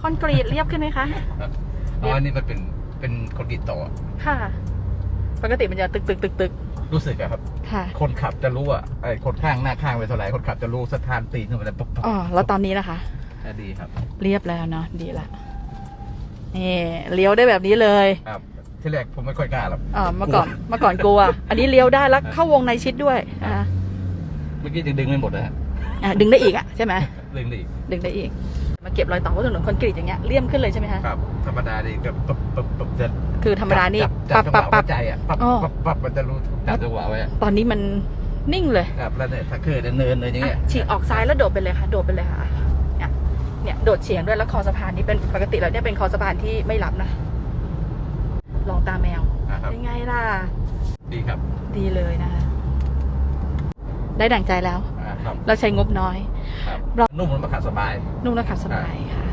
คอนกรีตเรียบขึ้นไหมคะ อ๋ออันนี้มันเป็นเป็นคอนกรีตต่อ ค่ะ ปกติมันจะตึกตึกตึกตึกรู้สึกอะครับ ค่ะ คนขับจะรู้อะไอ้คนข้างหน้าข้างไปเท่าไหร่คนขับจะรู้สถานตีนขึ้นไปแล้วปุ๊บปุ๊บอ๋อ แล้วตอนนี้นะคะ อะดีครับ เรียบแล้วเนาะ ดีละ นี่เลี้ยวได้แบบนี้เลย ครับที่แรกผมไม่ค่อยกล้าหรอกอ๋อเมื่อก่อน เมื่อก่อนกลัว อันนี้เลี้ยวได้แล้วเข้าวงในชิดด้วยนะคะ เมื่อกี้ยังดึงไม่หมดนะฮะอะดึงได้อีกอะใช่ไหมดึงได้อีกดึงได้อีก มาเก็บรอยต่อว่าถนนคอนกรีตอย่างเงี้ยเลี่ยมขึ้นเลยใช่ไหมคะครับ ธรรมดาดีก็ปุ๊บปุ๊บปุ๊บจะคือธรรมดานี่จัปับบจัปับบจังหปัวะบหัวใจอะปั๊บอ๋อ ปั๊บปั๊บมันจะรู้จับจังหวะไว้อะตอนนี้มันนิ่งเลยครับแล้วเนี่ยถ้าเคยเดินเนินเลยอย่างเงี้ยอะฉีกออกซ้ายแล้วโดดไปเลยค่ะ โดดไปเลยค่ะเนี่ยเนี่ยโดดเฉียงด้วยแล้วคอสะพานนี้เป็นปกติแล้วเนี่ยเป็นคอสะพานที่ไม่รับนะ ลองตาแมว อะครับยังไงล่ะ ดีครับ ดีเลยนะคะ ได้ดั่งใจแล้ว อ่าครับเราใช้งบน้อย ครับเรา นุ่มมันมาขับสบาย นุ่มและขับสบายค่ะ